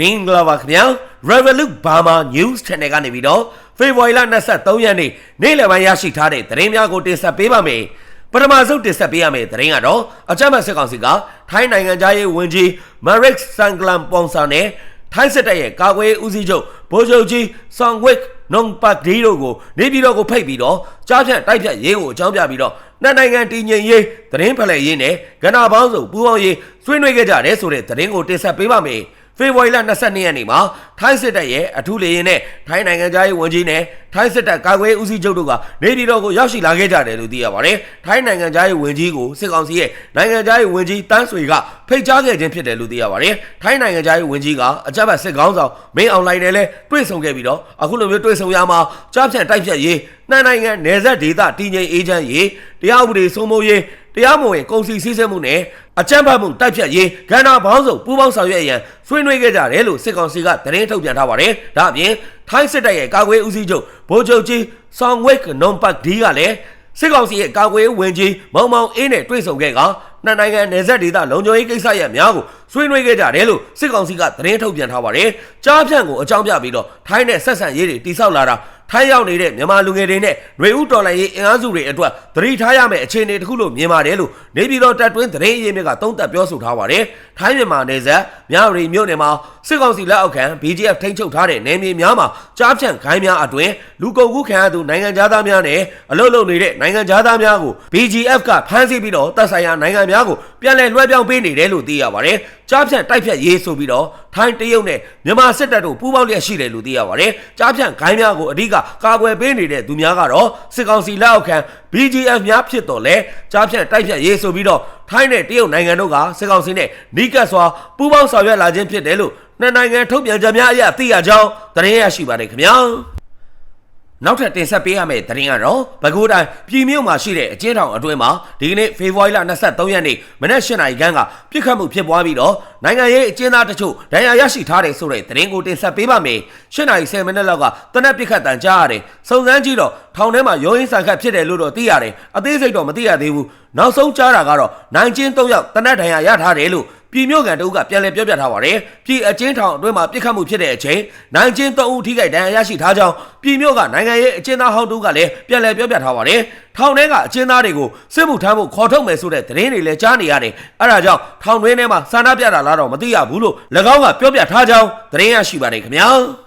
မင်္ဂလာပါခင်ဗျာ Revolut Burma News Channel ကနေပြီးတော့ဖေဖော်ဝါရီလ23ရက်နေ့နေ့လယ်ပိုင်းရရှိထားတဲ့သတင်းများကိုတင်ဆက်ပေးပါမယ်ပထမဆုံးတင်ဆက်ပေးရမယ့်သတင်းကတော့အကြမ်းဖက်စစ်ကောင်စီကထိုင်းနိုင်ငံသားရေးဝန်ကြီး Marik Sanglam-Pongsa နဲ့ထိုင်းစစ်တပ်ရဲ့ကာကွယ်ဦးစီးချုပ်ဗိုလ်ချုပ်ကြီး Songwik Nongpak-di တို့ကိုနေပြည်တော်ကိုဖိတ်ပြီးတော့ကြားဖြတ်တိုက်ဖြတ်ရေးကိုအကြောင်းပြပြီးတော့နှစ်နိုင်ငံတည်ငြိမ်ရေးသတင်းဖလှယ်ရေးနဲ့ကဏ္ဍပေါင်းစုံပူးပေါင်းရေးဆွေးနွေးခဲ့ကြတယ်ဆိုတဲ့သတင်းကိုတင်ဆက်ပေးပါမယ် ဖေဖော်ဝါရီလ22ရက်နေ့မှာထိုင်းစစ်တပ်ရဲ့အထူးလေယာဉ်နဲ့ထိုင်းနိုင်ငံသားရေးဝန်ကြီးနဲ့ထိုင်းစစ်တပ်ကာကွယ်ဦးစီးချုပ်တို့ကနေပြည်တော်ကိုရောက်ရှိလာခဲ့ကြတယ်လို့သိရပါတယ်။ထိုင်းနိုင်ငံသားရေးဝန်ကြီးကိုစစ်ကောင်စီရဲ့နိုင်ငံသားရေးဝန်ကြီးတန်းဆွေကဖိတ်ကြားခဲ့ခြင်းဖြစ်တယ်လို့သိရပါတယ်။ထိုင်းနိုင်ငံသားရေးဝန်ကြီးကအကြမ်းဖက်စစ်ကောင်းဆောင်မင်းအောင်လှိုင်နဲ့လည်းတွေ့ဆုံခဲ့ပြီးတော့အခုလိုမျိုးတွေ့ဆုံရမှာကြားဖြတ်တိုက်ဖြတ်ရေးနှစ်နိုင်ငံနယ်စပ်ဒေသတည်ငြိမ်အေးချမ်းရေးတရားဥပဒေစိုးမိုးရေး တရားမဝင်ကုန်စည်စည်းစိမ်မှုနဲ့အကြမ်းဖက်မှုတိုက်ဖြတ်ရေးကဏ္ဍပေါင်းစုံပူးပေါင်းဆောင်ရွက်ရန်ဆွေးနွေးခဲ့ကြတယ်လို့စစ်ကောင်စီကသတင်းထုတ်ပြန်ထားပါတယ်။ဒါအပြင်ထိုင်းစစ်တပ်ရဲ့ကာကွယ်ဦးစီးချုပ်ဗိုလ်ချုပ်ကြီးဆောင်ဝက်နွန်ပတ်ဒီကလည်းစစ်ကောင်စီရဲ့ကာကွယ်ဝင်ကြီးမောင်မောင်အေးနဲ့တွေ့ဆုံခဲ့က နှစ်နိုင်ငံနယ်စပ်ဒေသလုံခြုံရေးကိစ္စရပ်များကိုဆွေးနွေးခဲ့ကြတယ်လို့စစ်ကောင်စီကသတင်းထုတ်ပြန်ထားပါတယ်။ကြားဖြန့်ကိုအကြောင်းပြပြီးတော့ထိုင်းနဲ့ဆက်ဆံရေးတွေတိစောက်လာတာထိုင်းရောက်နေတဲ့မြန်မာလူငယ်တွေနဲ့ຫນွေဦးတော်လိုင်းရေးအင်အားစုတွေအတွက်သတိထားရမယ့်အခြေအနေတစ်ခုလို့မြင်ပါတယ်လို့နေပြည်တော်တပ်တွင်းသတင်းအရေးမြစ်ကသုံးသပ်ပြောဆိုထားပါတယ်။ထိုင်းမြန်မာနယ်စပ်မြဝတီမြို့နယ်မှာစစ်ကောင်စီလက်အောက်ခံ BGF ထိန်းချုပ်ထားတဲ့နယ်မြေများမှာကြားဖြန့်ခိုင်းများအတွင်လူကုန်ကူးခံရသူနိုင်ငံသားများနဲ့အလုလုနေတဲ့နိုင်ငံသားများကို BGF ကဖမ်းဆီးပြီးတော့တပ်ဆိုင်ရာနိုင်ငံများကိုပြန်လည်လွှဲပြောင်းပေးနေတယ်လို့သိရပါတယ်။ကြားဖြန့်တိုက်ဖြတ်ရေးဆိုပြီးတော့ထိုင်းတရုတ်နဲ့မြန်မာစစ်တပ်တို့ပူးပေါင်းလျက်ရှိတယ်လို့သိရပါတယ်။ကြားဖြန့်ခိုင်းများကိုအဓိကကာကွယ်ပေးနေတဲ့သူများကတော့စစ်ကောင်စီလက်အောက်ခံ BGF များဖြစ်တော်လဲကြားဖြန့်တိုက်ဖြတ်ရေးဆိုပြီးတော့ထိုင်းနဲ့တရုတ်နိုင်ငံတို့ကစစ်ကောင်စီနဲ့နီးကပ်စွာပူးပေါင်းဆောင်ရွက်လာခြင်းဖြစ်တယ်လို့နှစ်နိုင်ငံထုတ်ပြန်ကြများအရသိရကြောင်းသတင်းရရှိပါတယ်ခင်ဗျာ။ နောက်ထပ်တင်ဆက်ပေးရမယ့်သတင်းကတော့ပဲခူးတိုင်းပြည်မြို့မှာရှိတဲ့အကျဉ်းထောင်အတွင်းမှာဒီကနေ့ဖေဖော်ဝါရီလ23ရက်နေ့မနက်၈နာရီခန့်ကပြစ်ခတ်မှုဖြစ်ပွားပြီးတော့နိုင်ငံရေးအကျဉ်းသားတချို့ဒဏ်ရာရရှိထားတယ်ဆိုတဲ့သတင်းကိုတင်ဆက်ပေးပါမယ်။၈နာရီ10မိနစ်လောက်ကတနက်ပြစ်ခတ်တန်ကြားရတယ်။စုံစမ်းကြည့်တော့ထောင်ထဲမှာရောရင်းဆန်ခတ်ဖြစ်တယ်လို့တော့သိရတယ်။အသေးစိတ်တော့မသိရသေးဘူး။နောက်ဆုံးကြားတာကတော့နိုင်ကျင်း၃ယောက်တနက်ဒဏ်ရာရထားတယ်လို့ ပြည်မြို့ကန်တို့ကပြန်လည်ပြောပြထားပါတယ်။ပြည်အကျဉ်းထောင်အတွင်းမှာပြစ်ခတ်မှုဖြစ်တဲ့အချိန်နိုင်ကျင်း၃ဦးထိခိုက်ဒဏ်ရာရရှိထားကြောင်းပြည်မြို့ကနိုင်ငံရေးအကျဉ်းသားဟောင်းတို့ကလည်းပြန်လည်ပြောပြထားပါတယ်။ထောင်ထဲကအကျဉ်းသားတွေကိုစစ်မှုထမ်းဖို့ခေါ်ထုတ်မယ်ဆိုတဲ့သတင်းတွေလည်းကြားနေရတယ်။အဲဒါကြောင့်ထောင်တွင်းထဲမှာစာနာပြတာလားတော့မသိရဘူးလို့၎င်းကပြောပြထားကြောင်းသတင်းရရှိပါတယ်ခင်ဗျာ။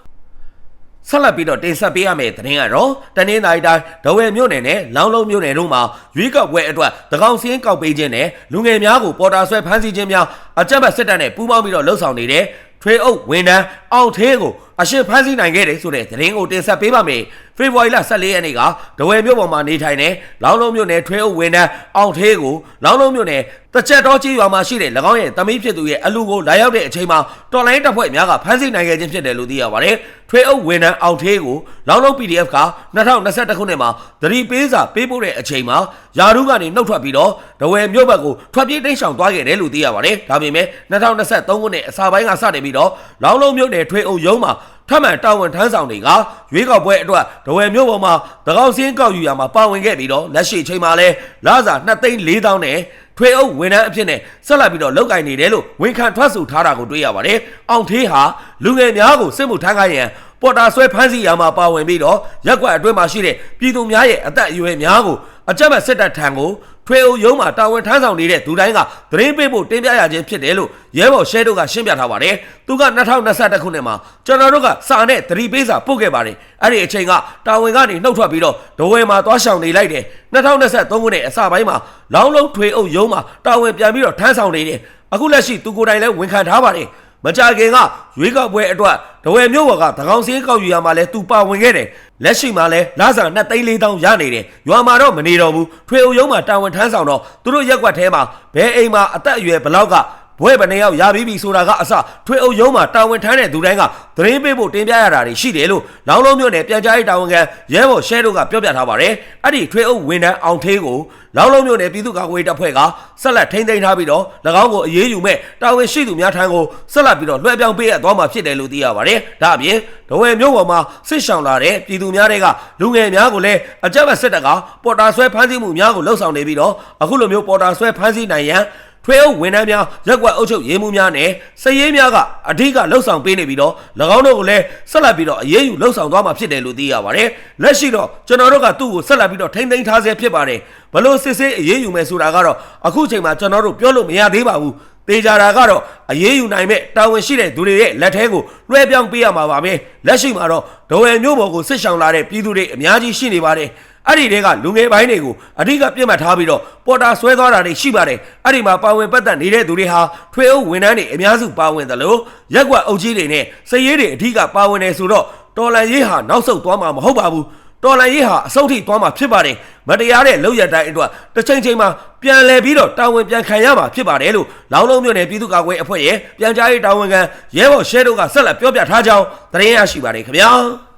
ဆက်လက်ပြီးတော့တင်ဆက်ပေးရမယ့်သတင်းကတော့တနင်္သာရီတိုင်းဒဝယ်မြို့နယ်နဲ့လောင်းလုံးမြို့နယ်တို့မှာရွေးကောက်ပွဲအတွက်တကောင်စင်းကောက်ပေးခြင်းနဲ့လူငယ်များကိုပေါ်တာဆွဲဖမ်းဆီးခြင်းများအကြမ်းဖက်စစ်တပ်နဲ့ပူးပေါင်းပြီးတော့လှုပ်ဆောင်နေတဲ့ထွေအုပ်ဝန်ထမ်းအောင်သေးကိုအရှင်ဖမ်းဆီးနိုင်ခဲ့တယ်ဆိုတဲ့သတင်းကိုတင်ဆက်ပေးပါမယ် ဖေဖော်ဝါရီလ14ရက်နေ့ကဒဝယ်မြို့ပေါ်မှာနေထိုင်တဲ့လောင်းလုံးမြို့နယ်ထွေအုပ်ဝန်ထမ်းအောင်သေးကိုလောင်းလုံးမြို့နယ်တကြက်တော်ကြီးရွာမှာရှိတဲ့၎င်းရဲ့တမီးဖြစ်သူရဲ့အလူကိုလာရောက်တဲ့အချိန်မှာတော်လိုင်းတပ်ဖွဲ့များကဖမ်းဆီးနိုင်ခဲ့ခြင်းဖြစ်တယ်လို့သိရပါတယ်ထွေအုပ်ဝန်ထမ်းအောင်သေးကိုလောင်းလုံး PDF က2021ခုနှစ်မှာသတိပေးစာပေးပို့တဲ့အချိန်မှာယာရုကနေနှုတ်ထွက်ပြီးတော့ဒဝယ်မြို့ဘက်ကိုထွက်ပြေးတိမ်းရှောင်သွားခဲ့တယ်လို့သိရပါတယ်ဒါပေမဲ့2023ခုနှစ်အစပိုင်းကစတင်ပြီးတော့လောင်းလုံးမြို့နယ်ထွေအုပ်ရုံးမှာ ထပ်မံတာဝန်ထမ်းဆောင်တွေကရွေးကောက်ပွဲအတွက်ဒဝယ်မြို့ပေါ်မှာတကောက်စင်းကောက်ယူရမှာပါဝင်ခဲ့ပြီးတော့လက်ရှိချိန်မှာလဲလာစာ2သိန်း4000နဲ့ထွေအုပ်ဝန်ထမ်းအဖြစ်နဲ့ဆက်လက်ပြီးတော့လောက်ကင်နေတယ်လို့ဝန်ခံထွက်ဆိုထားတာကိုတွေ့ရပါတယ်။အောင်သေးဟာလူငယ်များကိုစစ်မှုထမ်းခိုင်းရန်ပေါ်တာဆွဲဖမ်းဆီးရမှာပါဝင်ပြီးတော့ရက်ကွက်အတွင်းမှာရှိတဲ့ပြည်သူများရဲ့အသက်အရွယ်များကို အကြမ်းဖက်စစ်တပ်ထံကိုထွေအုပ်ရုံးမှာတာဝန်ထမ်းဆောင်နေတဲ့သူတိုင်းကသတင်းပေးဖို့တင်ပြရခြင်းဖြစ်တယ်လို့ရဲဘော်ရှဲတို့ကရှင်းပြထားပါတယ်။သူက2021ခုနှစ်မှာကျွန်တော်တို့ကစာနဲ့သတိပေးစာပို့ခဲ့ပါတယ်။အဲ့ဒီအချိန်ကတာဝန်ကနေနှုတ်ထွက်ပြီးတော့ဒဝဲမှာသွားရှောင်နေလိုက်တယ်။2023ခုနှစ်အစပိုင်းမှာလောင်းလုံးထွေအုပ်ရုံးမှာတာဝန်ပြန်ပြီးတော့ထမ်းဆောင်နေတယ်။အခုလက်ရှိသူကိုယ်တိုင်လည်းဝန်ခံထားပါတယ်။မကြခင်ကရွေးကောက်ပွဲအတွက်ဒဝယ်မြို့ဘော်ကသကောင်စင်းကောက်ယူရမှာလဲသူပါဝင်ခဲ့တယ် လက်ရှိမှာလဲလာစာ2သိန်း4တောင်းရနေတယ်ရွာမှာတော့မနေတော့ဘူးထွေအုပ်ရုံးမှာတာဝန်ထမ်းဆောင်တော့သူတို့ရက်ွက်ထဲမှာဘဲအိမ်မှာအသက်အရွယ်ဘလောက်က ဘွဲဘယ်နှယောက်ရပြီးပြီဆိုတာကအစထွေအုပ်ရုံးမှာတာဝန်ထမ်းတဲ့သူတိုင်းကသတင်းပေးဖို့တင်ပြရတာတွေရှိတယ်လို့လောင်းလုံးမြို့နယ်ပြန်ကြားရေးတာဝန်ခံရဲဘော်ရှဲတို့ကပြောပြထားပါတယ်အဲ့ဒီထွေအုပ်ဝန်ထမ်းအောင်သေးကိုလောင်းလုံးမြို့နယ်ပြည်သူ့ကာကွယ်တပ်ဖွဲ့ကဆက်လက်ထိန်းသိမ်းထားပြီးတော့၎င်းကိုအရေးယူမဲ့တာဝန်ရှိသူများထံကိုဆက်လက်ပြီးတော့လွှဲပြောင်းပေးရသွားမှာဖြစ်တယ်လို့သိရပါတယ်ဒါအပြင်ဒဝယ်မြို့ပေါ်မှာစစ်ဆောင်လာတဲ့ပြည်သူများတွေကလူငယ်များကိုလည်းအကြမ်းဖက်စစ်တပ်ကပေါ်တာဆွဲဖမ်းဆီးမှုများကိုလှုပ်ဆောင်နေပြီးတော့အခုလိုမျိုးပေါ်တာဆွဲဖမ်းဆီးနိုင်ရန် ထွေအုပ်ဝန်ထမ်းများရက်ကွက်အုပ်ချုပ်ရေးမှုများနဲ့စည်ရေးများကအဓိကလှုပ်ဆောင်ပေးနေပြီးတော့၎င်းတို့ကိုလည်းဆက်လက်ပြီးတော့အရေးယူလှုပ်ဆောင်သွားမှာဖြစ်တယ်လို့သိရပါတယ်။လက်ရှိတော့ကျွန်တော်တို့ကသူ့ကိုဆက်လက်ပြီးတော့ထိမ့်သိမ်းထားဆဲဖြစ်ပါတယ်။ဘလို့စစ်ဆေးအရေးယူမယ်ဆိုတာကတော့အခုချိန်မှာကျွန်တော်တို့ပြောလို့မရသေးပါဘူး။တေချာတာကတော့အရေးယူနိုင်မဲ့တာဝန်ရှိတဲ့သူတွေရဲ့လက်ထဲကိုလွှဲပြောင်းပေးရမှာပါပဲလက်ရှိမှာတော့ဒိုဝယ်မျိုးပေါ်ကိုစစ်ဆောင်လာတဲ့ပြည်သူတွေအများကြီးရှိနေပါတယ် အဲ့ဒီတဲကလူငယ်ပိုင်းတွေကိုအဓိကပြစ်မှတ်ထားပြီးတော့ပေါ်တာဆွဲသွားတာတွေရှိပါတယ်အဲ့ဒီမှာပါဝင်ပတ်သက်နေတဲ့သူတွေဟာထွေအုပ်ဝန်ထမ်းတွေအများစုပါဝင်တယ်လို့ရက်ကွက်အုပ်ကြီးတွေနဲ့စည်ရေးတွေအဓိကပါဝင်နေဆိုတော့တော်လန်ရေးဟာနောက်ဆုတ်သွားမှာမဟုတ်ပါဘူးတော်လန်ရေးဟာအစုပ်ထိသွားမှာဖြစ်ပါတယ်မတရားတဲ့လောက်ရတိုင်းအတွက်တစ်ချိန်ချိန်မှာပြန်လည်ပြီးတော့တာဝန်ပြန်ခံရမှာဖြစ်ပါတယ်လို့လောင်းလုံးမြို့နယ်ပြည်သူ့ကာကွယ်အဖွဲ့ရဲ့ပြန်ကြားရေးတာဝန်ခံရဲဘော်ရှဲတို့ကဆက်လက်ပြောပြထားကြောင်းသတင်းရရှိပါတယ်ခင်ဗျာ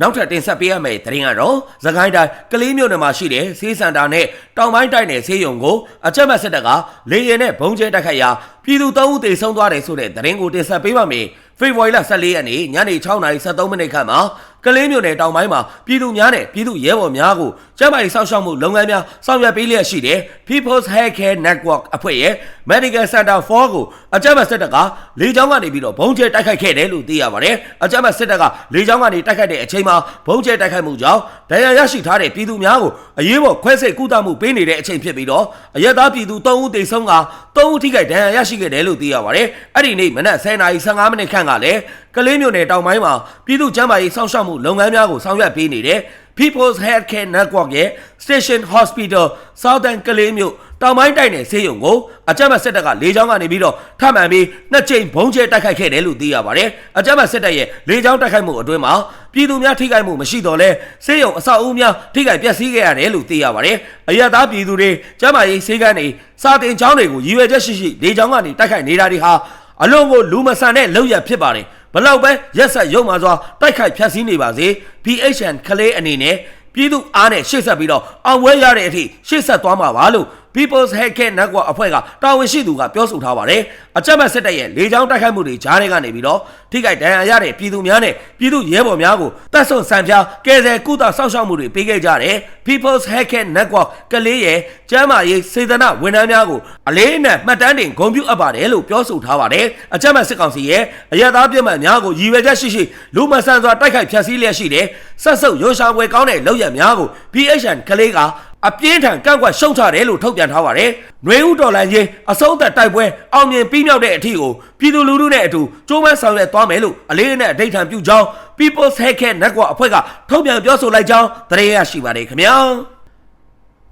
နောက်ထပ်တင်ဆက်ပေးရမယ့်သတင်းကတော့သခိုင်းတိုင်းကလေးမြို့နယ်မှာရှိတဲ့ဆေးစင်တာနဲ့တောင်ပိုင်းတိုင်းနယ်ဆေးရုံကိုအကြက်မက်စစ်တပ်ကလေရင်နဲ့ဘုံကျဲတိုက်ခိုက်ရာပြည်သူ၃ဦးသေဆုံးသွားတယ်ဆိုတဲ့သတင်းကိုတင်ဆက်ပေးပါမယ်။ဖေဖော်ဝါရီလ14ရက်နေ့ညနေ6:73မိနစ်ခန့်မှာ ကလေးမြို့နယ်တောင်ပိုင်းမှာပြည်သူများနဲ့ပြည်သူရဲဘော်များကိုကျန်းမာရေးစောင့်ရှောက်မှုလုပ်ငန်းများဆောင်ရွက်ပေးလျက်ရှိတဲ့ People's Healthcare Network အဖွဲ့ရဲ့ Medical Center 4ကိုအကြမ်းဖက်စစ်တပ်ကလေကြောင်းကနေပြီးတော့ဘုံကျဲတိုက်ခိုက်ခဲ့တယ်လို့သိရပါတယ်။အကြမ်းဖက်စစ်တပ်ကလေကြောင်းကနေတိုက်ခိုက်တဲ့အချိန်မှာဘုံကျဲတိုက်ခိုက်မှုကြောင့်ဒဏ်ရာရရှိထားတဲ့ပြည်သူများကိုအရေးပေါ်ခွဲစိတ်ကုသမှုပေးနေတဲ့အချိန်ဖြစ်ပြီးတော့အရက်သားပြည်သူ3ဦးသေဆုံးက3ဦးထိခိုက်ဒဏ်ရာရရှိခဲ့တယ်လို့သိရပါတယ်။အဲ့ဒီနေ့မနက်10:15မိနစ်ခန့်ကလည်း ကလေးမြို့နယ်တောင်ပိုင်းမှာပြည်သူ့ကျန်းမာရေးစောင့်ရှောက်မှုလုပ်ငန်းများကိုဆောင်ရွက်ပေးနေတဲ့ People's Healthcare Network ရဲ့ Station Hospital Southern ကလေးမြို့တောင်ပိုင်းတိုင်းနယ်ဆေးရုံကိုအကြမ်းဖက်စစ်တပ်ကလေကြောင်းကနေပြီးတော့ထပ်မံပြီးနှစ်ကြိမ်ဘုံကျဲတိုက်ခိုက်ခဲ့တယ်လို့သိရပါတယ်။အကြမ်းဖက်စစ်တပ်ရဲ့လေကြောင်းတိုက်ခိုက်မှုအတွင်းမှာပြည်သူများထိခိုက်မှုမရှိတော့လဲဆေးရုံအဆောက်အဦများထိခိုက်ပျက်စီးခဲ့ရတယ်လို့သိရပါတယ်။အရသာပြည်သူတွေကျန်းမာရေးဆေးကန်းတွေစာတင်ကျောင်းတွေကိုရည်ရွယ်ချက်ရှိရှိလေကြောင်းကနေတိုက်ခိုက်နေတာတွေဟာအလွန်ကိုလူမဆန်တဲ့လုပ်ရဖြစ်ပါတယ်။ဘ လောက်ပဲရက်ဆက်ရုံမှစွာတိုက်ခိုက်ဖျက်ဆီးနေပါစေ PHN ခလေးအနေနဲ့ပြည်သူအားနဲ့ရှေ့ဆက်ပြီးတော့အောင်ဝဲရတဲ့အထိရှေ့ဆက်သွားမှာပါလို့ People's Healthcare Network အဖွဲ့ကတာဝန်ရှိသူကပြောဆိုထားပါတယ်။အကြမ်းဖက်စစ်တပ်ရဲ့လေကြောင်းတိုက်ခိုက်မှုတွေကြားထဲကနေပြီးတော့ထိခိုက်ဒဏ်ရာရတဲ့ပြည်သူများနဲ့ပြည်သူရဲဘော်များကိုတပ်ဆွဆန်ပြားကယ်ဆယ်ကုသစောင့်ရှောက်မှုတွေပေးခဲ့ကြတဲ့ People's Healthcare Network ကလေးရဲ့ကျန်းမာရေးစေတနာဝန်ထမ်းများကိုအလေးအနက်မှတ်တမ်းတင်ဂုဏ်ပြုအပ်ပါတယ်လို့ပြောဆိုထားပါတယ်။အကြမ်းဖက်စစ်ကောင်စီရဲ့အရသာပြစ်မှတ်များကိုရည်ရွယ်ချက်ရှိရှိလူမဆန်စွာတိုက်ခိုက်ဖျက်ဆီးလျက်ရှိတဲ့ဆက်စုပ်ရိုးရှားပွဲကောင်းတဲ့လောက်ရများကို PHN ကလေးကအပြင်းထန်ကန့်ကွက်ရှုံချတယ်လို့ထုတ်ပြန်ထားပါတယ်။နှွေဦးတော်လန်ကြီးအစုံသက်တိုက်ပွဲအောင်မြင်ပြီးမြောက်တဲ့အထီကိုပြည်သူလူထုနဲ့အတူကြိုးပမ်းဆောင်ရွက်သွားမယ်လို့အလေးအနက်အဋိဌာန်ပြုကြောင်း People's Healthcare Network အဖွဲ့ကထုတ်ပြန်ပြောဆိုလိုက်ကြောင်းသတင်းရရှိပါတယ်ခင်ဗျာ။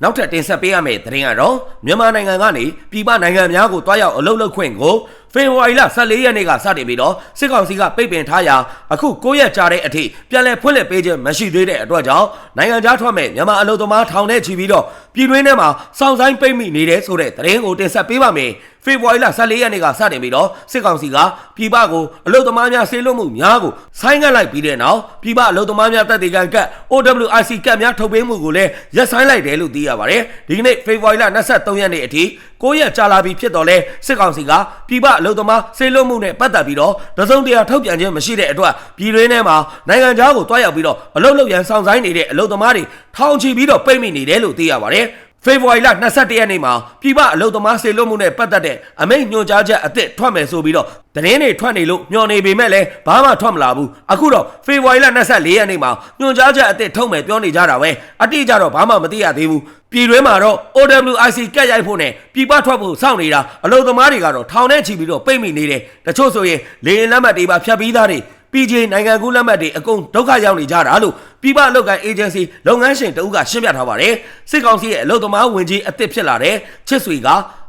နောက်ထပ်တင်ဆက်ပေးရမယ့်သတင်းကတော့မြန်မာနိုင်ငံကနေပြည်ပနိုင်ငံများကိုတွားရောက်အလုပ်လုပ်ခွင့်ကိုဖေဖော်ဝါရီလ14ရက်နေ့ကစတင်ပြီးတော့စစ်ကောင်စီကပိတ်ပင်ထားရာအခု9ရက်ကြာတဲ့အထိပြန်လည်ဖွင့်လှစ်ပေးခြင်းမရှိသေးတဲ့အတွက်ကြောင့်နိုင်ငံခြားထွက်မဲ့မြန်မာအလုပ်သမားထောင်ထဲချီပြီးတော့ပြည်တွင်းထဲမှာစောင့်ဆိုင်ပိတ်မိနေတဲ့ဆိုတဲ့သတင်းကိုတင်ဆက်ပေးပါမယ် ဖေဖော်ဝါရီလ14ရက်နေ့ကစတင်ပြီးတော့စစ်ကောင်စီကပြည်ပကိုအလုပ်သမားများဆေးလွတ်မှုများကိုဆိုင်းငံ့လိုက်ပြီးတဲ့နောက်ပြည်ပအလုပ်သမားများတပ်တွေကကတ် OWIC ကတ်များထုတ်ပေးမှုကိုလည်းရပ်ဆိုင်းလိုက်တယ်လို့သိရပါတယ်ဒီကနေ့ဖေဖော်ဝါရီလ23ရက်နေ့အထိ9ရက်ကြာလာပြီဖြစ်တော့လဲစစ်ကောင်စီကပြည်ပအလုပ်သမားဆေးလွတ်မှုနဲ့ပတ်သက်ပြီးတော့တစုံတရာထုတ်ပြန်ခြင်းမရှိတဲ့အတွက်ပြည်တွင်းထဲမှာနိုင်ငံခြားကိုတွားရောက်ပြီးတော့အလုပ်လုပ်ရန်ဆောင်ဆိုင်နေတဲ့အလုပ်သမားတွေထောင်ချီပြီးတော့ပိတ်မိနေတယ်လို့သိရပါတယ် ဖေဖော်ဝါရီလ22ရက်နေ့မှာပြည်ပအလုံသမားစေလွတ်မှုနဲ့ပတ်သက်တဲ့အမိန့်ညွှန်ကြားချက်အသစ်ထွက်မယ်ဆိုပြီးတော့သတင်းတွေထွက်နေလို့ညှော်နေပေမဲ့လည်းဘာမှထွက်မလာဘူးအခုတော့ဖေဖော်ဝါရီလ24ရက်နေ့မှာညွှန်ကြားချက်အသစ်ထုတ်မယ်ပြောနေကြတာပဲအတိအကျတော့ဘာမှမသိရသေးဘူးပြည်တွင်းမှာတော့ OWIC ကက်ရိုက်ဖို့နဲ့ပြည်ပထွက်ဖို့စောင့်နေတာအလုံသမားတွေကတော့ထောင်ထဲချီပြီးတော့ပိတ်မိနေတယ်တချို့ဆိုရင်လေရင်လက်မှတ်တွေပါဖြတ်ပြီးသားတွေ PJ နိုင်ငံကူးလက်မှတ်တွေအကုန်ဒုက္ခရောက်နေကြတာလို့ပြည်ပအလုပ်ကိုင် agency လုပ်ငန်းရှင်တဦးကရှင်းပြထားပါတယ်စစ်ကောင်စီရဲ့အလုပ်သမားဝင်ကြီးအသစ်ဖြစ်လာတဲ့ချစ်ဆွေက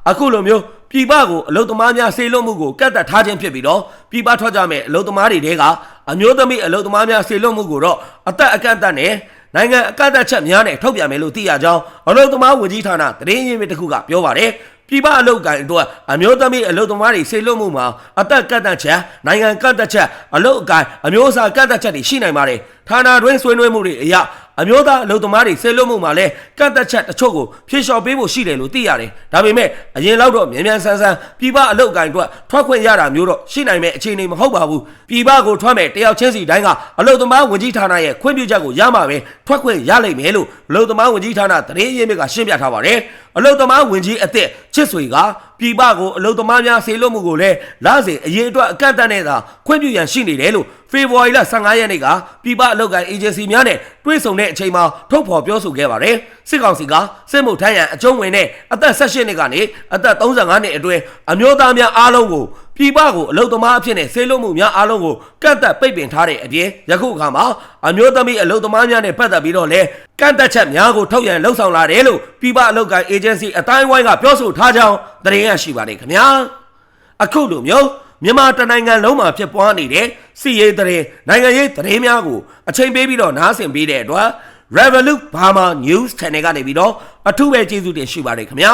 အခုလိုမျိုးပြည်ပကိုအလုပ်သမားများဆေးလွတ်မှုကိုကတ်သက်ထားခြင်းဖြစ်ပြီးတော့ပြည်ပထွက်ကြမဲ့အလုပ်သမားတွေတဲကအမျိုးသမီးအလုပ်သမားများဆေးလွတ်မှုကိုတော့အသက်အကန့်အသတ်နဲ့နိုင်ငံအကန့်အသတ်ချက်များနဲ့ထုတ်ပြန်မယ်လို့သိရကြောင်းအလုပ်သမားဝင်ကြီးဌာနသတင်းရင်းမြစ်တစ်ခုကပြောပါတယ် ပြည်ပအလုပ်ကိုင်အတွက်အမျိုးသမီးအလုပ်သမားတွေဆေးလွတ်မှုမှာအသက်ကန့်သတ်ချက်နိုင်ငံကန့်သတ်ချက်အလုပ်အကိုင်အမျိုးအစားကန့်သတ်ချက်တွေရှိနိုင်ပါတယ်ဌာနတွင်းဆွေးနွေးမှုတွေအရအမျိုးသားအလုပ်သမားတွေဆေးလွတ်မှုမှာလည်းကန့်သက်ချက်တချို့ကိုဖြေလျှော့ပေးဖို့ရှိတယ်လို့သိရတယ်ဒါပေမဲ့အရင်လောက်တော့မြန်မြန်ဆန်းဆန်းပြည်ပအလုပ်ကိုင်အတွက်ထွက်ခွင့်ရတာမျိုးတော့ရှိနိုင်မဲ့အခြေအနေမဟုတ်ပါဘူးပြည်ပကိုထွက်မဲ့တယောက်ချင်းစီတိုင်းကအလုပ်သမားဝင်ကြီးဌာနရဲ့ခွင့်ပြုချက်ကိုရမှာပဲထွက်ခွင့်ရလိမ့်မယ်လို့အလုပ်သမားဝင်ကြီးဌာနသတင်းရင်းမြစ်ကရှင်းပြထားပါတယ် အလုပ်သမားဝင်ကြီးအစ်စ်ချစ်ဆွေကပြည်ပကိုအလုပ်သမားများဆေးလွတ်မှုကိုလည်းလစဉ်အရေးအတွက်အကန့်အသတ်နဲ့သာခွင့်ပြုရန်ရှိနေတယ်လို့ဖေဖော်ဝါရီလ15ရက်နေ့ကပြည်ပအလုပ်ကိုင်အေဂျင်စီများနဲ့တွေ့ဆုံတဲ့အချိန်မှာထုတ်ဖော်ပြောဆိုခဲ့ပါတယ်စစ်ကောင်စီကစစ်မှုထမ်းရန်အကျုံးဝင်တဲ့အသက်18နှစ်ကနေအသက်35နှစ်အတွင်းအမျိုးသားများအားလုံးကို ပြည်ပကိုအလုပ်သမားအဖြစ်နဲ့ဆေးလွတ်မှုများအားလုံးကိုကန့်သက်ပိတ်ပင်ထားတဲ့အပြင်ယခုအခါမှာအမျိုးသမီးအလုပ်သမားများနဲ့ပတ်သက်ပြီးတော့လဲကန့်သက်ချက်များကိုထုတ်ရန်လှုံ့ဆော်လာတယ်လို့ပြည်ပအလုပ်ကိုင်အေဂျင်စီအတိုင်းဝိုင်းကပြောဆိုထားကြောင်းသတင်းရရှိပါတယ်ခင်ဗျာအခုလိုမျိုးမြန်မာတနိုင်ငံလုံးမှာဖြစ်ပွားနေတဲ့စီရေးသတင်းနိုင်ငံရေးသတင်းများကိုအချိန်ပေးပြီးတော့နားဆင်ပေးတဲ့အတွက် Revolut Burma News Channel ကနေပြီးတော့အထူးပဲကျေးဇူးတင်ရှိပါတယ်ခင်ဗျာ